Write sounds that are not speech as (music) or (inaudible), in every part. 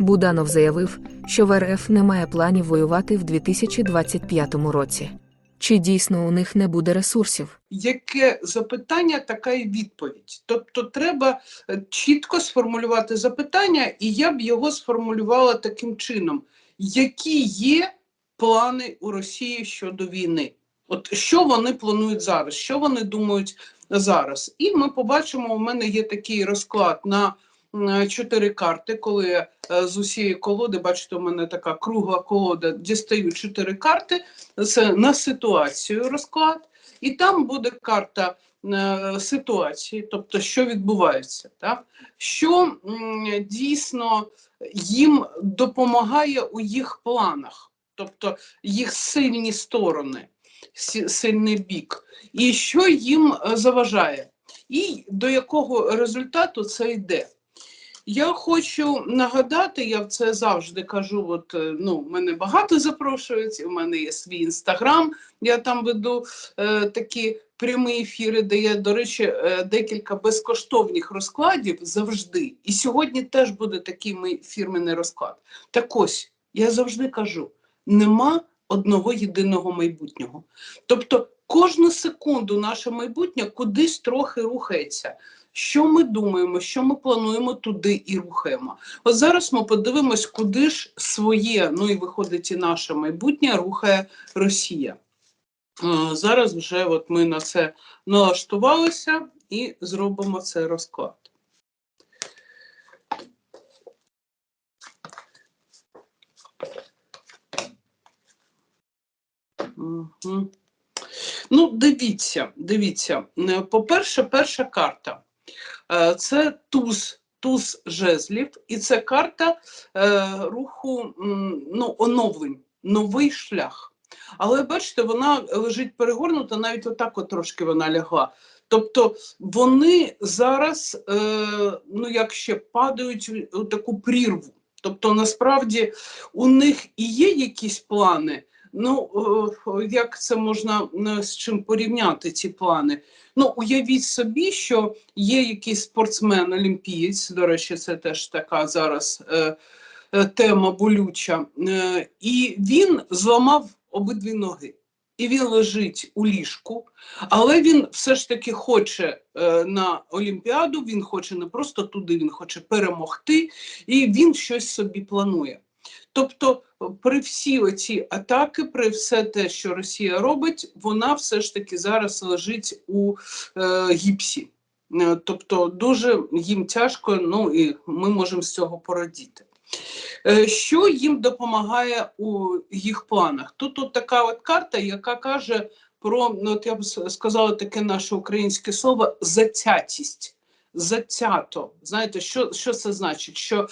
Буданов заявив, що в РФ немає планів воювати в 2025 році. Чи дійсно у них не буде ресурсів? Яке запитання, така і відповідь. Тобто треба е, чітко сформулювати запитання, і я б його сформулювала таким чином: які є плани у Росії щодо війни? От що вони планують зараз, що вони думають зараз? І ми побачимо, у мене є такий розклад на чотири карти, коли е, з усієї колоди, бачите, у мене така кругла колода, дістаю чотири карти, це на ситуацію розклад, і там буде карта е, ситуації, тобто що відбувається, так? що дійсно їм допомагає у їх планах, тобто їх сильні сторони, сильний бік, і що їм е, заважає, і до якого результату це йде. Я хочу нагадати, я це завжди кажу. От е, ну, мене багато запрошують. У мене є свій інстаграм. Я там веду е, такі прямі ефіри, де є, до речі, е, декілька безкоштовних розкладів завжди. І сьогодні теж буде такий мій фірменний розклад. Так ось я завжди кажу: нема одного єдиного майбутнього. Тобто кожну секунду наше майбутнє кудись трохи рухається. Що ми думаємо, що ми плануємо, туди і рухаємо. От зараз ми подивимось, куди ж своє, ну і виходить і наше майбутнє рухає Росія. Е, Зараз вже от ми на це налаштувалися і зробимо цей розклад. Угу. Ну, дивіться, дивіться. Е, По-перше, перша карта. Е, Це туз, туз жезлів, і це карта е, руху ну, оновлень, новий шлях. Але бачите, вона лежить перегорнута, навіть отак от трошки вона лягла. Тобто вони зараз, е, ну як ще падають у- таку прірву. Тобто, насправді у них і є якісь плани. Ну, е, як це можна е, з чим порівняти ці плани? Ну, уявіть собі, що є якийсь спортсмен, олімпієць, до речі, це теж така зараз е, е, тема болюча, е, і він зламав обидві ноги. І він лежить у ліжку, але він все ж таки хоче е, на Олімпіаду, він хоче не просто туди, він хоче перемогти, і він щось собі планує. Тобто, при всі оці атаки, при все те, що Росія робить, вона все ж таки зараз лежить у е, гіпсі. Е, Тобто дуже їм тяжко, ну і ми можемо з цього порадіти. Е, Що їм допомагає у їх планах? Тут от така от карта, яка каже про, ну, от я б сказала таке наше українське слово затятість. Затято. Знаєте, що, що це значить? Що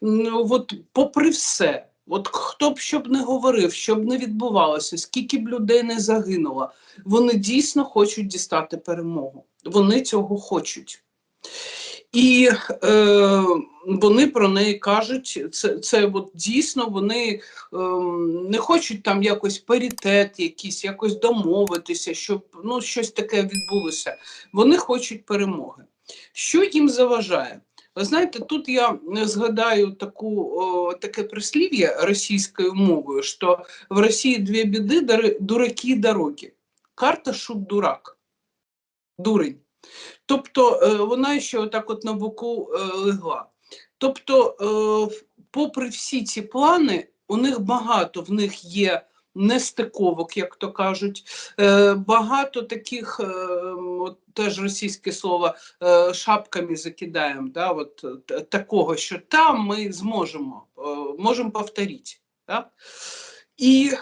ну, от попри все, от хто б що б не говорив, що б не відбувалося, скільки б людей не загинуло, вони дійсно хочуть дістати перемогу. Вони цього хочуть. І е, вони про неї кажуть, це, це от дійсно вони е, не хочуть там якось паритет, якийсь, якось домовитися, щоб ну, щось таке відбулося. Вони хочуть перемоги. Що їм заважає? Ви знаєте, тут я е, згадаю таку, о, таке прислів'я російською мовою, що в Росії дві біди, дураки і дороги. Карта шут дурак. Дурень. Тобто е, вона ще отак от на боку е, легла. Тобто, попри всі ці плани, у них багато в них є нестиковок, як то кажуть, е, багато таких, е, от теж російське слово, е, шапками закидаємо, да, от, такого, що там ми зможемо, можемо повторити. Да? І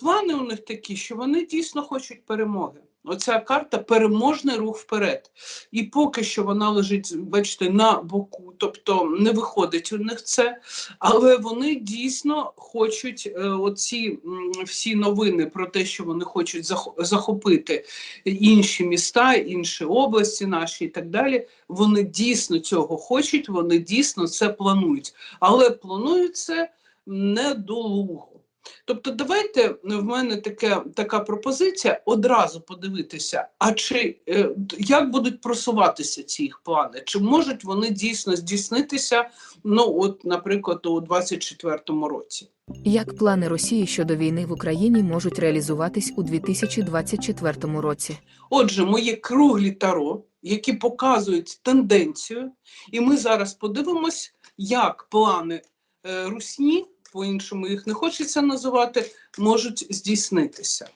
плани у них такі, що вони дійсно хочуть перемоги. Оця карта переможний рух вперед. І поки що вона лежить, бачите, на боку, тобто не виходить у них це, але вони дійсно хочуть е, оці всі новини про те, що вони хочуть зах- захопити інші міста, інші області наші і так далі. Вони дійсно цього хочуть, вони дійсно це планують, але планують це недолуго. Тобто, давайте в мене таке, така пропозиція одразу подивитися, а чи е, як будуть просуватися ці їх плани? Чи можуть вони дійсно здійснитися, ну от, наприклад, у 24-му році? Як плани Росії щодо війни в Україні можуть реалізуватись у 2024 році? Отже, мої круглі таро, які показують тенденцію, і ми зараз подивимось, як плани е, Русні, по-іншому їх не хочеться називати, можуть здійснитися.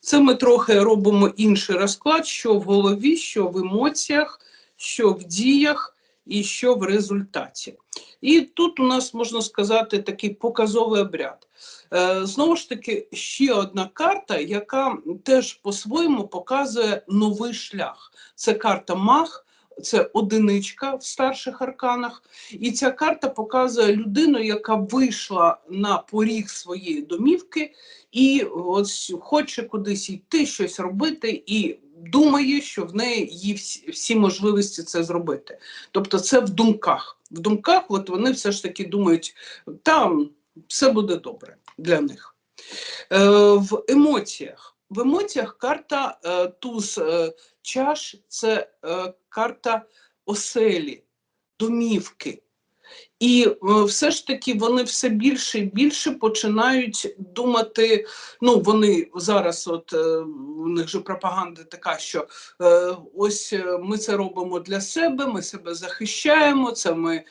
Це ми трохи робимо інший розклад, що в голові, що в емоціях, що в діях і що в результаті. І тут у нас можна сказати такий показовий обряд. Е, Знову ж таки, ще одна карта, яка теж по-своєму показує новий шлях. Це карта Мах, це одиничка в старших арканах. І ця карта показує людину, яка вийшла на поріг своєї домівки і ось хоче кудись йти, щось робити, і думає, що в неї є всі, можливості це зробити. Тобто це в думках. В думках от вони все ж таки думають, там все буде добре для них. Е, в емоціях. В емоціях карта е, туз е, чаш це е, карта оселі, домівки. І е, все ж таки вони все більше і більше починають думати. Ну, вони зараз, от е, у них же пропаганда така, що е, ось е, ми це робимо для себе, ми себе захищаємо, це ми е,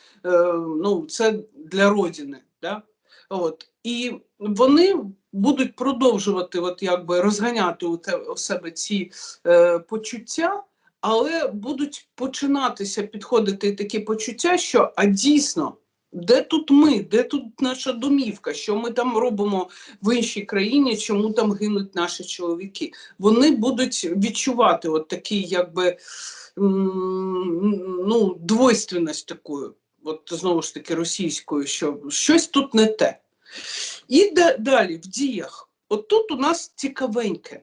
ну, це для родини. Да? От. І вони будуть продовжувати от, якби, розганяти у, те, у себе ці е, почуття, але будуть починатися підходити такі почуття, що а дійсно, де тут ми, де тут наша домівка, що ми там робимо в іншій країні, чому там гинуть наші чоловіки? Вони будуть відчувати от такий, якби ну, двойственність такою, от знову ж таки російською, що щось тут не те. І далі в діях. От тут у нас цікавеньке.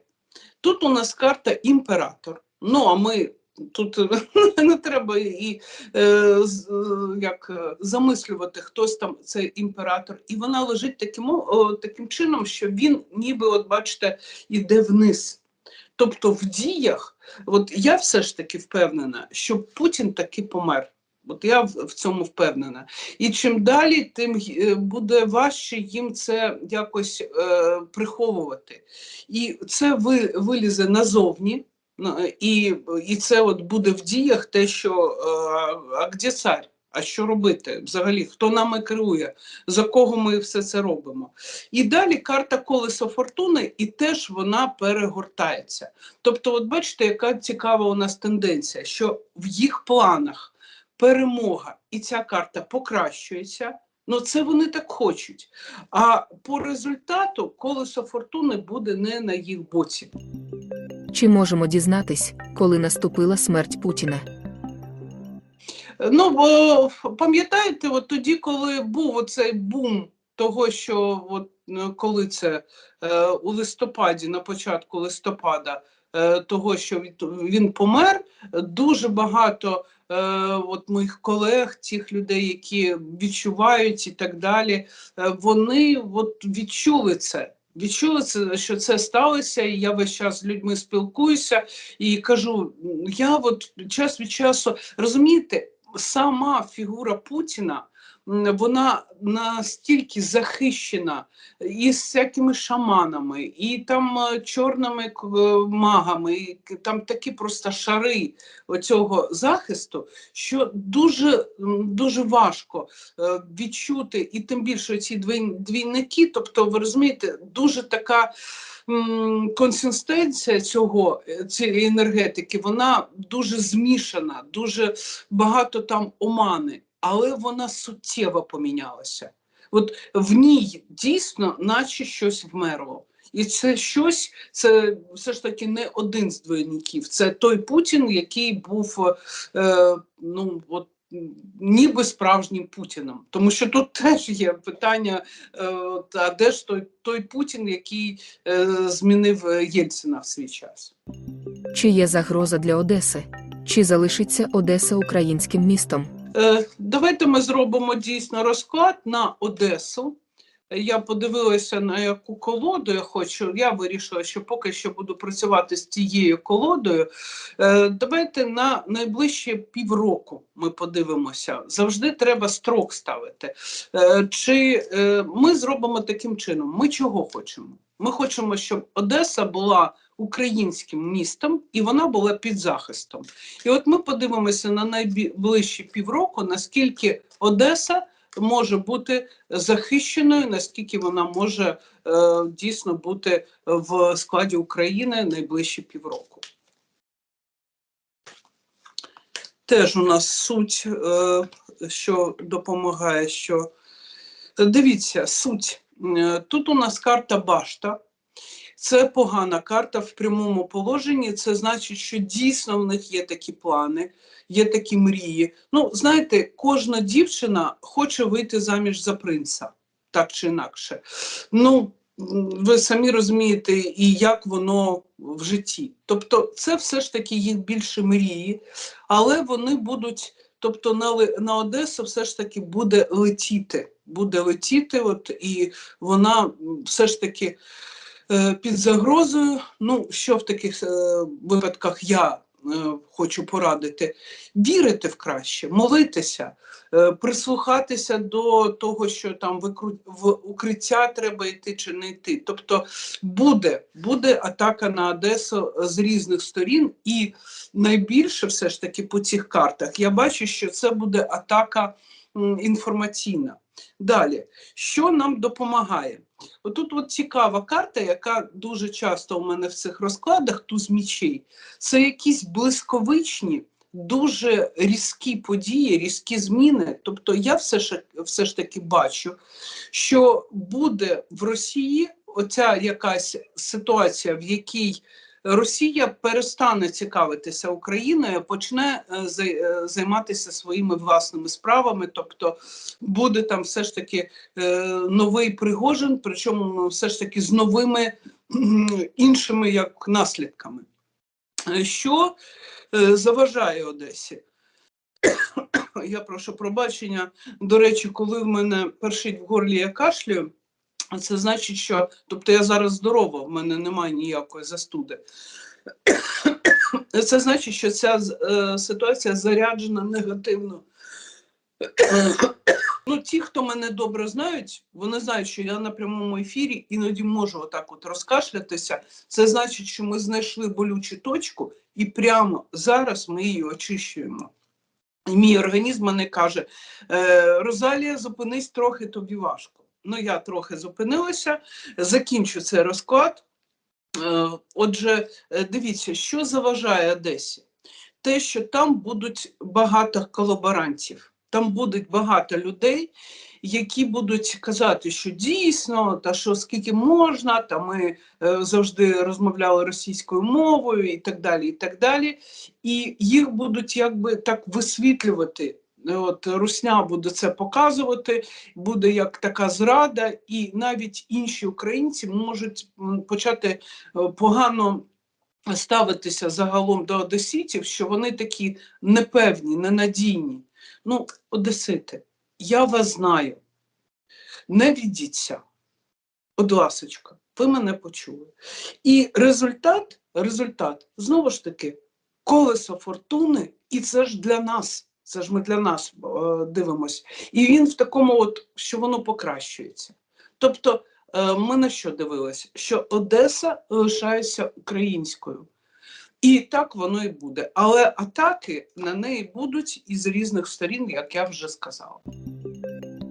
Тут у нас карта імператор. Ну, а ми тут (laughs) не треба і е, е, як е, замислювати, хтось там це імператор. І вона лежить таким, о- таким чином, що він ніби, от бачите, іде вниз. Тобто в діях, от я все ж таки впевнена, що Путін таки помер. От я в, цьому впевнена. І чим далі, тим е, буде важче їм це якось е, приховувати. І це ви, вилізе назовні, і, і це от буде в діях те, що е, а де цар? А що робити? Взагалі, хто нами керує, за кого ми все це робимо? І далі карта колесо фортуни, і теж вона перегортається. Тобто, от бачите, яка цікава у нас тенденція, що в їх планах перемога і ця карта покращується. Ну, це вони так хочуть. А по результату колесо фортуни буде не на їх боці. Чи можемо дізнатись, коли наступила смерть Путіна? Ну, бо пам'ятаєте, от тоді, коли був оцей бум того, що от, е, коли це е, у листопаді, на початку листопада, е, того, що він помер, дуже багато от моїх колег, тих людей, які відчувають і так далі, е, вони от відчули це. Відчули це, що це сталося, і я весь час з людьми спілкуюся і кажу: я от час від часу розумієте, сама фігура Путіна вона настільки захищена і всякими шаманами, і там е, чорними е, магами, і там такі просто шари оцього захисту, що дуже, дуже важко е, відчути, і тим більше ці двійники, тобто, ви розумієте, дуже така. Консистенція цього цієї енергетики, вона дуже змішана, дуже багато там омани, але вона суттєво помінялася. От в ній дійсно, наче щось вмерло. І це щось, це все ж таки не один з двойників. Це той Путін, який був е, ну, от, ніби справжнім Путіном. Тому що тут теж є питання: е, а де ж той, той Путін, який е, змінив е, Єльцина в свій час? Чи є загроза для Одеси? Чи залишиться Одеса українським містом? Е, Давайте ми зробимо дійсно розклад на Одесу. Я подивилася на яку колоду я хочу. Я вирішила, що поки що буду працювати з тією колодою. Е, Давайте на найближчі півроку ми подивимося. Завжди треба строк ставити. Е, Чи ми зробимо таким чином? Ми чого хочемо? Ми хочемо, щоб Одеса була українським містом і вона була під захистом. І от ми подивимося на найближчі півроку, наскільки Одеса може бути захищеною, наскільки вона може е, дійсно бути в складі України найближчі півроку. Теж у нас суть, е, що допомагає, що дивіться, суть. Е, Тут у нас карта башта. Це погана карта в прямому положенні. Це значить, що дійсно в них є такі плани, є такі мрії. Ну, знаєте, кожна дівчина хоче вийти заміж за принца, так чи інакше. Ну, ви самі розумієте, і як воно в житті. Тобто, це все ж таки їх більше мрії, але вони будуть. Тобто на, на Одесу все ж таки буде летіти. Буде летіти, от, і вона все ж таки е, під загрозою. Ну, що в таких е, випадках я е, хочу порадити? Вірити в краще, молитися, е, прислухатися до того, що там в, в укриття треба йти чи не йти. Тобто буде, буде атака на Одесу з різних сторін, і найбільше все ж таки по цих картах я бачу, що це буде атака інформаційна. Далі, що нам допомагає? Отут от цікава карта, яка дуже часто у мене в цих розкладах туз мічей. Це якісь блисковичні, дуже різкі події, різкі зміни. Тобто я все ж, все ж таки бачу, що буде в Росії оця якась ситуація, в якій Росія перестане цікавитися Україною, почне е, е, займатися своїми власними справами, тобто буде там все ж таки е, новий Пригожин, причому ну, все ж таки з новими іншими як наслідками. Що заважає Одесі? Я прошу пробачення. До речі, коли в мене першить в горлі я кашлюю, це значить, що тобто я зараз здорова, в мене немає ніякої застуди. Це значить, що ця е, ситуація заряджена негативно. Ну, ті, хто мене добре знають, вони знають, що я на прямому ефірі іноді можу отак от розкашлятися. Це значить, що ми знайшли болючу точку, і прямо зараз ми її очищуємо. І мій організм мене каже: е, Розалія, зупинись трохи, тобі важко. Ну, я трохи зупинилася, закінчу цей розклад. Е, Отже, е, дивіться, що заважає Одесі? Те, що там будуть багато колаборантів, там будуть багато людей, які будуть казати, що дійсно, та що скільки можна, та ми е, завжди розмовляли російською мовою і так далі. І так далі. І їх будуть якби так висвітлювати. От Русня буде це показувати, буде як така зрада, і навіть інші українці можуть почати е, погано ставитися загалом до одеситів, що вони такі непевні, ненадійні. Ну, одесити, я вас знаю. Не відіться. Будь ласочка, ви мене почули. І результат, результат, знову ж таки, колесо фортуни, і це ж для нас. Це ж ми для нас е, дивимось. І він в такому, от, що воно покращується. Тобто, е, ми на що дивилися? Що Одеса лишається українською. І так воно і буде. Але атаки на неї будуть із різних сторін, як я вже сказала.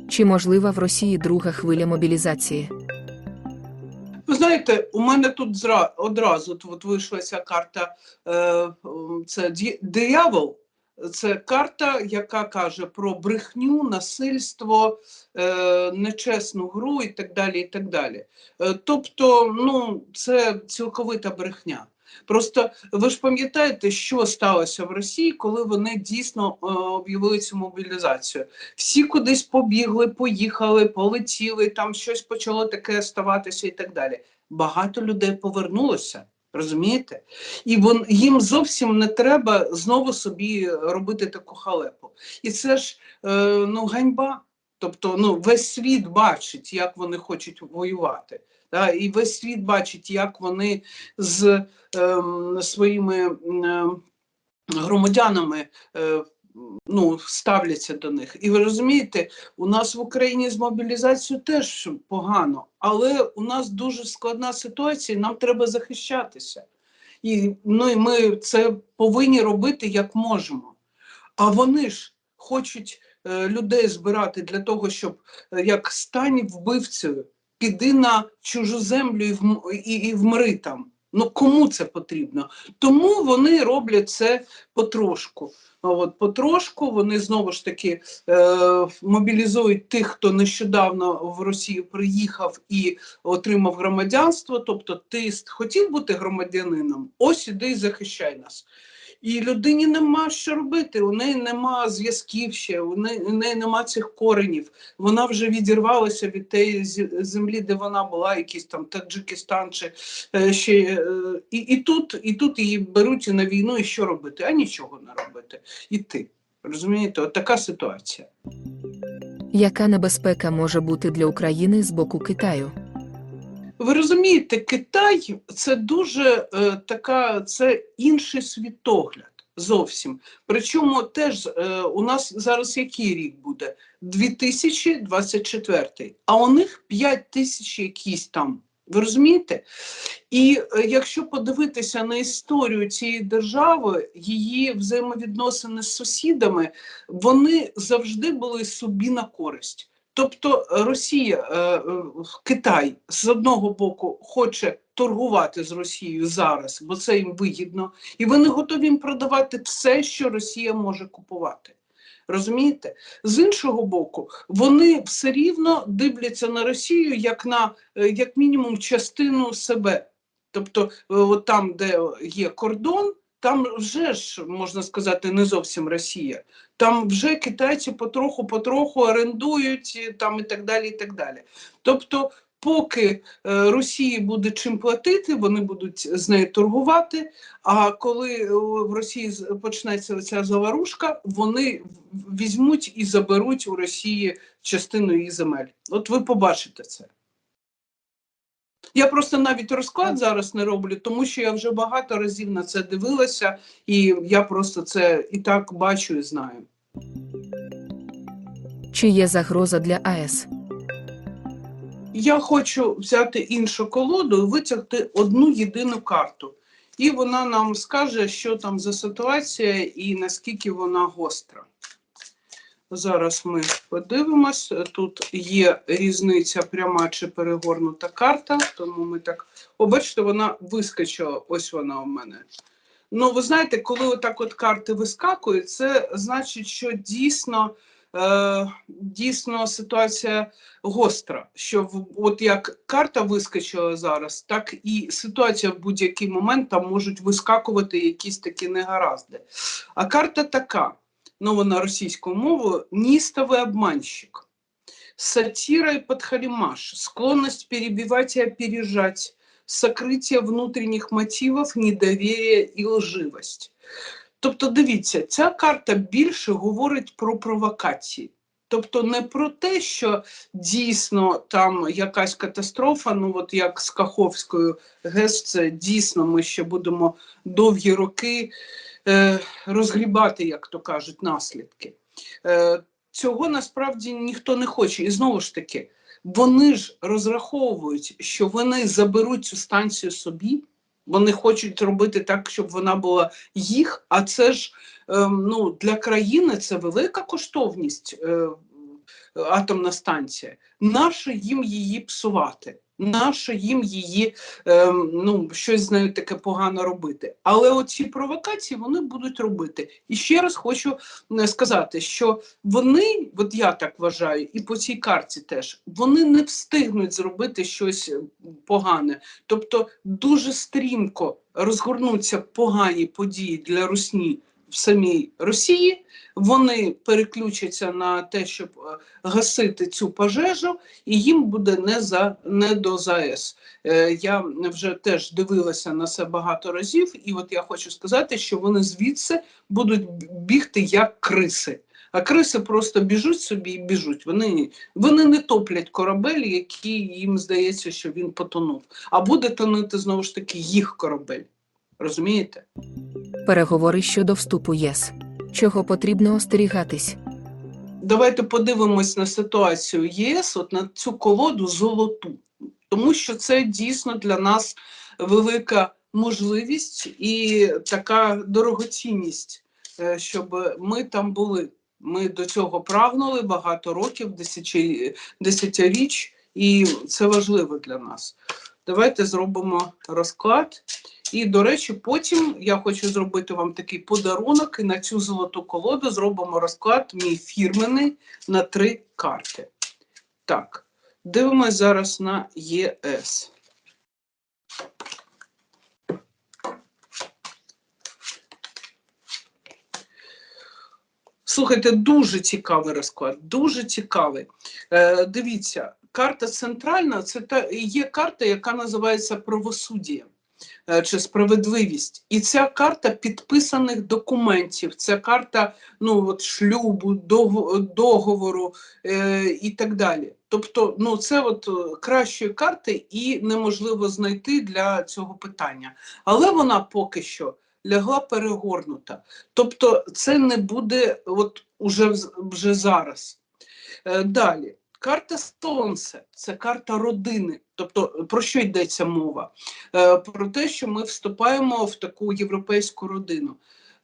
Чи можлива в Росії друга хвиля мобілізації? Ви знаєте, у мене тут зра, одразу от, вийшла ця карта, е, це диявол. Це карта, яка каже про брехню, насильство, е, нечесну гру і так далі. і так далі. Е, тобто, ну, це цілковита брехня. Просто ви ж пам'ятаєте, що сталося в Росії, коли вони дійсно е, об'явили цю мобілізацію. Всі кудись побігли, поїхали, полетіли, там щось почало таке ставатися і так далі. Багато людей повернулося. Розумієте? І вон, їм зовсім не треба знову собі робити таку халепу. І це ж е, ну, ганьба. Тобто ну, весь світ бачить, як вони хочуть воювати. Да? І весь світ бачить, як вони з е, своїми е, громадянами е, ну, ставляться до них. І ви розумієте, у нас в Україні з мобілізацією теж погано, але у нас дуже складна ситуація, нам треба захищатися. І, ну, і ми це повинні робити як можемо. А вони ж хочуть е, людей збирати для того, щоб е, як стань вбивцею, піди на чужу землю і, і, і вмри там. Ну кому це потрібно? Тому вони роблять це потрошку. От потрошку вони знову ж таки е, мобілізують тих, хто нещодавно в Росію приїхав і отримав громадянство. Тобто, ти хотів бути громадянином, ось іди і захищай нас. І людині нема що робити, у неї нема зв'язків ще, у неї, у неї нема цих коренів. Вона вже відірвалася від тієї землі, де вона була, якийсь там Таджикистан чи е, ще. е, і, і, тут, і тут її беруть на війну, і що робити? А нічого не робити. Іти. Розумієте, от така ситуація. Яка небезпека може бути для України з боку Китаю? Ви розумієте, Китай це дуже е, така, це інший світогляд зовсім. Причому теж е, у нас зараз який рік буде? 2024, а у них 5 тисяч якісь там. Ви розумієте? І е, якщо подивитися на історію цієї держави, її взаємовідносини з сусідами, вони завжди були собі на користь. Тобто Росія, е, е, Китай з одного боку хоче торгувати з Росією зараз, бо це їм вигідно, і вони готові їм продавати все, що Росія може купувати. Розумієте? З іншого боку, вони все рівно дивляться на Росію як на е, як мінімум частину себе. Тобто, от там, де є кордон, там вже ж можна сказати не зовсім Росія. Там вже китайці потроху-потроху орендують е, там і так далі. і так далі. Тобто, поки е, Росії буде чим платити, вони будуть з нею торгувати. А коли е, в Росії почнеться ця заварушка, вони візьмуть і заберуть у Росії частину її земель. От ви побачите це. Я просто навіть розклад зараз не роблю, тому що я вже багато разів на це дивилася, і я просто це і так бачу і знаю. Чи є загроза для АЕС? Я хочу взяти іншу колоду і витягти одну єдину карту. І вона нам скаже, що там за ситуація і наскільки вона гостра. Зараз ми подивимось. Тут є різниця пряма чи перегорнута карта, тому ми так. О, бачите, вона вискочила. Ось вона у мене. Ну, ви знаєте, коли отак от карти вискакують, це значить, що дійсно, е, дійсно ситуація гостра. Що от як карта вискочила зараз, так і ситуація в будь-який момент там можуть вискакувати якісь такі негаразди. А карта така, ну вона російською мовою, ністовий обманщик. Сатира и подхалимаш, склонность перебивать и опережать, сокрытие внутрішніх мотивів, недовір'я і лживость. Тобто, дивіться, ця карта більше говорить про провокації. Тобто не про те, що дійсно там якась катастрофа, ну от як з Каховською ГЕС, це дійсно ми ще будемо довгі роки е, розгрібати, як то кажуть, наслідки. Е, цього насправді ніхто не хоче. І знову ж таки, вони ж розраховують, що вони заберуть цю станцію собі. Вони хочуть робити так, щоб вона була їх, а це ж ну, для країни це велика коштовність е, атомна станція. Нащо їм її псувати? Нащо їм її ем, ну, щось з нею таке погано робити? Але оці провокації вони будуть робити. І ще раз хочу сказати, що вони, от я так вважаю, і по цій карті теж, вони не встигнуть зробити щось погане. Тобто дуже стрімко розгорнуться погані події для Русні в самій Росії. Вони переключаться на те, щоб е, гасити цю пожежу, і їм буде не за не до ЗАЕС. Е, Я вже теж дивилася на це багато разів, і от я хочу сказати, що вони звідси будуть бігти як криси. А криси просто біжуть собі і біжуть. Вони, вони не топлять корабель, який їм здається, що він потонув. А буде тонути знову ж таки їх корабель. Розумієте? Переговори щодо вступу ЄС. Чого потрібно остерігатись? Давайте подивимось на ситуацію ЄС, от на цю колоду золоту, тому що це дійсно для нас велика можливість і така дорогоцінність, е, щоб ми там були. Ми до цього прагнули багато років, десятиріч, десятиріч, і це важливо для нас. Давайте зробимо розклад. І, до речі, потім я хочу зробити вам такий подарунок, і на цю золоту колоду зробимо розклад мій фірменний на три карти. Так, дивимось зараз на ЄС. Слухайте, дуже цікавий розклад, дуже цікавий. Е, дивіться, карта центральна це та є карта, яка називається правосуддя чи справедливість. І ця карта підписаних документів, це карта ну, от, шлюбу, договору е, і так далі. Тобто, ну, це от е, кращої карти і неможливо знайти для цього питання. Але вона поки що лягла перегорнута. Тобто, це не буде от уже, вже зараз. Е, Далі. Карта Сонце це карта родини. Тобто, про що йдеться мова? Е, Про те, що ми вступаємо в таку європейську родину.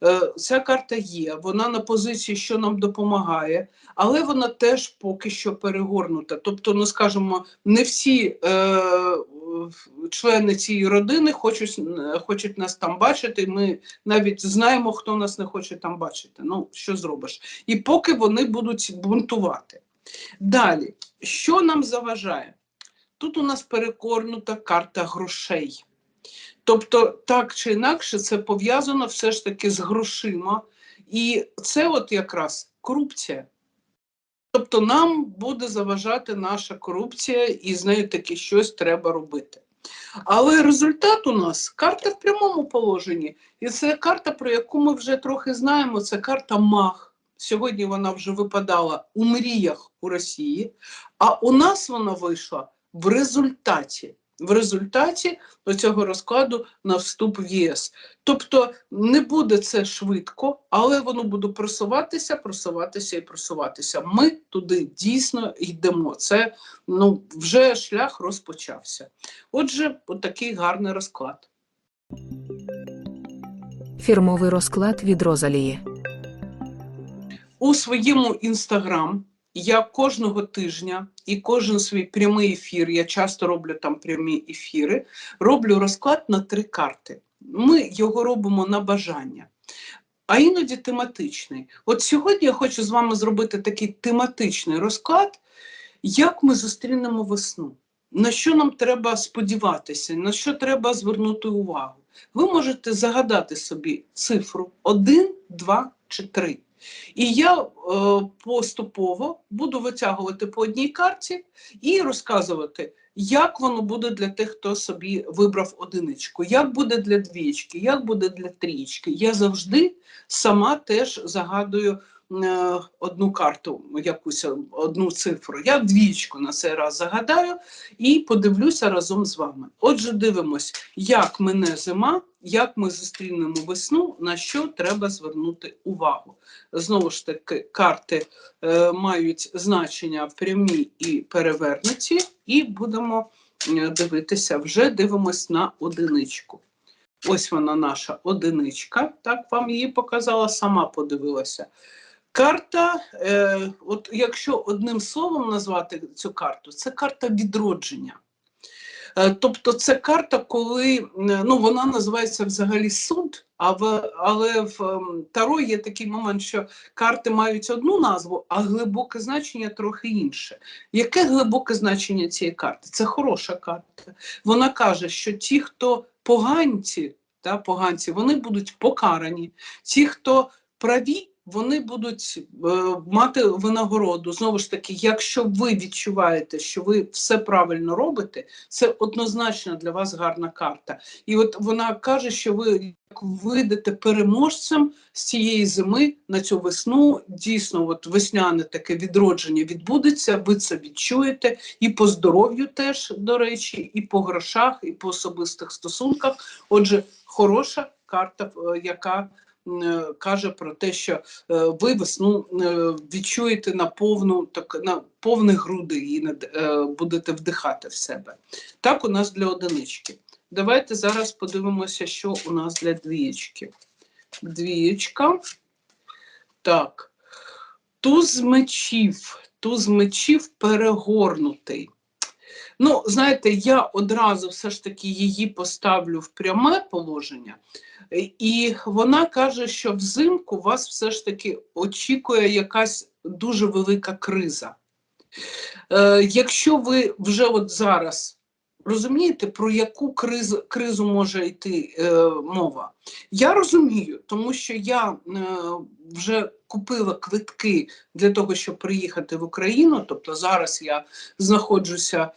Е, Ця карта є, вона на позиції, що нам допомагає, але вона теж поки що перегорнута. Тобто, ну скажімо, не всі е, члени цієї родини хочуть, е, хочуть нас там бачити. Ми навіть знаємо, хто нас не хоче там бачити. Ну, що зробиш? І поки вони будуть бунтувати. Далі, що нам заважає? Тут у нас перекорнута карта грошей. Тобто, так чи інакше, це пов'язано все ж таки з грошима. І це от якраз корупція. Тобто нам буде заважати наша корупція, і з нею таки щось треба робити. Але результат у нас карта в прямому положенні. І це карта, про яку ми вже трохи знаємо, це карта Мах. Сьогодні вона вже випадала у мріях у Росії, а у нас вона вийшла в результаті. В результаті цього розкладу на вступ в ЄС. Тобто не буде це швидко, але воно буде просуватися, просуватися і просуватися. Ми туди дійсно йдемо. Це ну, вже шлях розпочався. Отже, отакий гарний розклад. Фірмовий розклад від Розалії. У своєму інстаграм я кожного тижня і кожен свій прямий ефір, я часто роблю там прямі ефіри, роблю розклад на три карти. Ми його робимо на бажання. А іноді тематичний. От сьогодні я хочу з вами зробити такий тематичний розклад, як ми зустрінемо весну, на що нам треба сподіватися, на що треба звернути увагу. Ви можете загадати собі цифру 1, 2 чи 3. І я е, поступово буду витягувати по одній карті і розказувати, як воно буде для тих, хто собі вибрав одиничку, як буде для двічки, як буде для трічки. Я завжди сама теж загадую одну карту, якусь одну цифру. Я двічку на цей раз загадаю і подивлюся разом з вами. Отже, дивимось, як мине зима, як ми зустрінемо весну, на що треба звернути увагу. Знову ж таки, карти е, мають значення прямі і перевернуті, і будемо е, дивитися, вже дивимось на одиничку. Ось вона наша одиничка. Так вам її показала, сама подивилася. Карта, е, от якщо одним словом назвати цю карту, це карта відродження. Е, Тобто це карта, коли е, ну, вона називається взагалі суд, а в, але в ем, Таро є такий момент, що карти мають одну назву, а глибоке значення трохи інше. Яке глибоке значення цієї карти? Це хороша карта. Вона каже, що ті, хто поганці, да, поганці, вони будуть покарані. Ті, хто праві, вони будуть е, мати винагороду. Знову ж таки, якщо ви відчуваєте, що ви все правильно робите, це однозначно для вас гарна карта. І от вона каже, що ви як вийдете переможцем з цієї зими на цю весну. Дійсно, от весняне таке відродження відбудеться. Ви це відчуєте і по здоров'ю теж, до речі, і по грошах, і по особистих стосунках. Отже, хороша карта, е, яка каже про те, що е, ви весну е, відчуєте на повну так на повні груди і е, будете вдихати в себе. Так у нас для одинички. Давайте зараз подивимося, що у нас для двієчки. Двієчка. Так. Туз мечів. Туз мечів перегорнутий. Ну, знаєте, я одразу все ж таки її поставлю в пряме положення, Е, і вона каже, що взимку вас все ж таки очікує якась дуже велика криза. Е, якщо ви вже от зараз розумієте, про яку кризу, кризу може йти е, мова? Я розумію, тому що я е, вже купила квитки для того, щоб приїхати в Україну. Тобто зараз я знаходжуся е,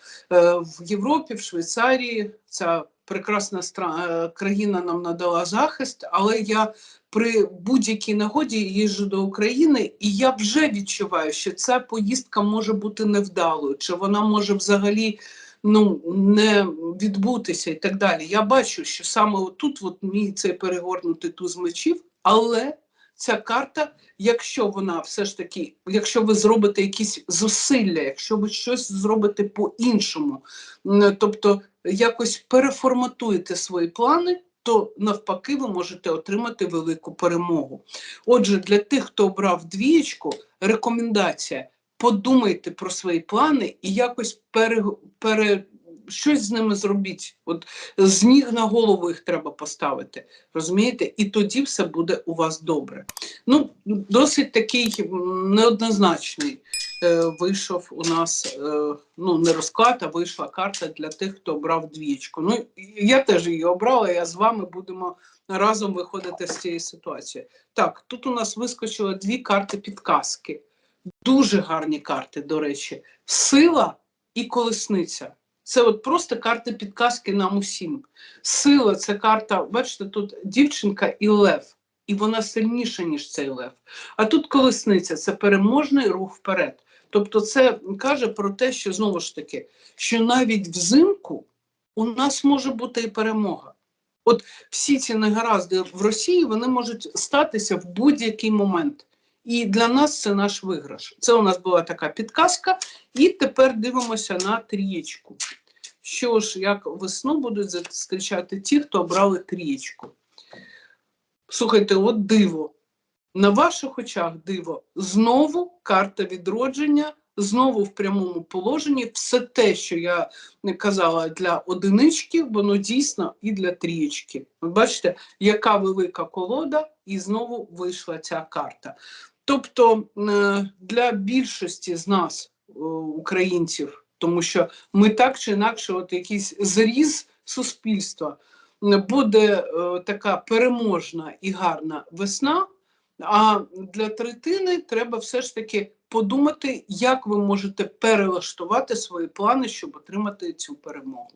в Європі, в Швейцарії. Ця прекрасна е, країна нам надала захист, але я при будь-якій нагоді їжджу до України, і я вже відчуваю, що ця поїздка може бути невдалою, чи вона може взагалі ну, не відбутися і так далі. Я бачу, що саме отут от мій цей перегорнутий туз мечів, але ця карта, якщо вона все ж таки, якщо ви зробите якісь зусилля, якщо ви щось зробите по-іншому, тобто якось переформатуєте свої плани, то навпаки ви можете отримати велику перемогу. Отже, для тих, хто обрав двієчку, рекомендація: подумайте про свої плани і якось пере, пере, щось з ними зробіть. От з ніг на голову їх треба поставити. Розумієте? І тоді все буде у вас добре. Ну, досить такий неоднозначний вийшов у нас е, ну не розклад, а вийшла карта для тих, хто обрав двічку. Ну я теж її обрала. Я з вами будемо разом виходити з цієї ситуації. Так, тут у нас вискочило дві карти підказки. Дуже гарні карти, до речі, сила і колесниця. Це от просто карти підказки нам усім. Сила це карта, бачите, тут дівчинка і лев, і вона сильніша, ніж цей лев. А тут колесниця це переможний рух вперед. Тобто, це каже про те, що знову ж таки, що навіть взимку у нас може бути і перемога. От всі ці негаразди в Росії вони можуть статися в будь-який момент. І для нас це наш виграш. Це у нас була така підказка. І тепер дивимося на трієчку. Що ж, як весну будуть зустрічати ті, хто обрали трієчку. Слухайте, от диво. На ваших очах диво. Знову карта відродження, знову в прямому положенні. Все те, що я казала для одинички, воно дійсно і для трієчки. Ви бачите, яка велика колода, і знову вийшла ця карта. Тобто е, для більшості з нас, е, українців, тому що ми так чи інакше, от якийсь зріз суспільства, буде е, така переможна і гарна весна. А для третини треба все ж таки подумати, як ви можете перелаштувати свої плани, щоб отримати цю перемогу.